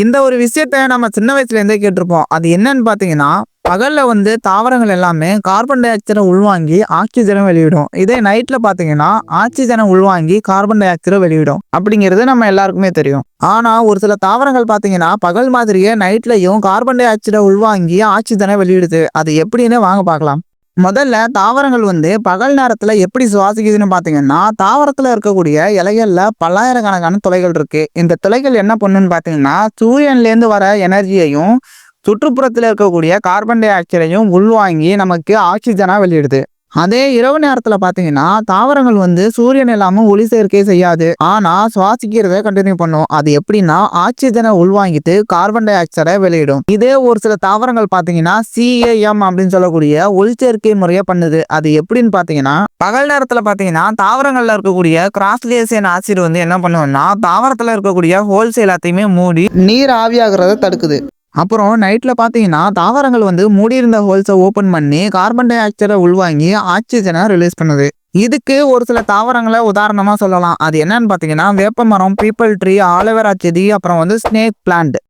இந்த ஒரு விஷயத்த நம்ம சின்ன வயசுலேருந்தே கேட்டிருப்போம். அது என்னன்னு பார்த்தீங்கன்னா பகலில் வந்து தாவரங்கள் எல்லாமே கார்பன் டை ஆக்சைடை உள்வாங்கி ஆக்சிஜனை வெளியிடும். இதே நைட்டில் பார்த்தீங்கன்னா ஆக்சிஜனை உள்வாங்கி கார்பன் டை ஆக்சைடை வெளியிடும். அப்படிங்கிறது நம்ம எல்லாருக்குமே தெரியும். ஆனால் ஒரு சில தாவரங்கள் பார்த்தீங்கன்னா பகல் மாதிரியே நைட்லையும் கார்பன் டை ஆக்சைடை உள்வாங்கி ஆக்சிஜனை வெளியிடுது. அது எப்படின்னு வாங்க பார்க்கலாம் முதல்ல தாவரங்கள் வந்து பகல் நேரத்தில் எப்படி சுவாசிக்குதுன்னு பார்த்தீங்கன்னா தாவரத்தில் இருக்கக்கூடிய இலைகளில் பல்லாயிரக்கணக்கான துளைகள் இருக்கு. இந்த துளைகள் என்ன பண்ணுன்னு பார்த்தீங்கன்னா சூரியன்லேருந்து வர எனர்ஜியையும் சுற்றுப்புறத்தில் இருக்கக்கூடிய கார்பன் டை ஆக்சைடையும் உள்வாங்கி நமக்கு ஆக்சிஜனாக வெளியிடுது. அதே இரவு நேரத்துல பாத்தீங்கன்னா தாவரங்கள் வந்து சூரியன் இல்லாம ஒளி சேர்க்கை செய்யாது. ஆனா சுவாசிக்கிறத கண்டினியூ பண்ணும். அது எப்படின்னா ஆக்சிஜனை உள்வாங்கிட்டு கார்பன் டை ஆக்சைடை வெளியிடும். இதே ஒரு சில தாவரங்கள் பாத்தீங்கன்னா சிஏஎம் அப்படின்னு சொல்லக்கூடிய ஒளிச்சேர்க்கை முறையை பண்ணுது. அது எப்படின்னு பாத்தீங்கன்னா பகல் நேரத்துல பாத்தீங்கன்னா தாவரங்கள்ல இருக்கக்கூடிய கிராஸ்லேசியன் ஆசிட் வந்து என்ன பண்ணுவோம்னா தாவரத்துல இருக்கக்கூடிய ஹோல்ஸ் எல்லாத்தையுமே மூடி நீர் ஆவியாகிறத தடுக்குது. அப்புறம் நைட்டில் பார்த்தீங்கன்னா தாவரங்கள் வந்து மூடியிருந்த ஹோல்ஸை ஓப்பன் பண்ணி கார்பன் டை ஆக்சைடை உள்வாங்கி ஆக்சிஜனை ரிலீஸ் பண்ணுது. இதுக்கு ஒரு சில தாவரங்களை உதாரணமாக சொல்லலாம். அது என்னன்னு பார்த்தீங்கன்னா வேப்பமரம் பீப்பிள் ட்ரீ ஆலோவேரா செடி அப்புறம் வந்து ஸ்னேக் பிளான்ட்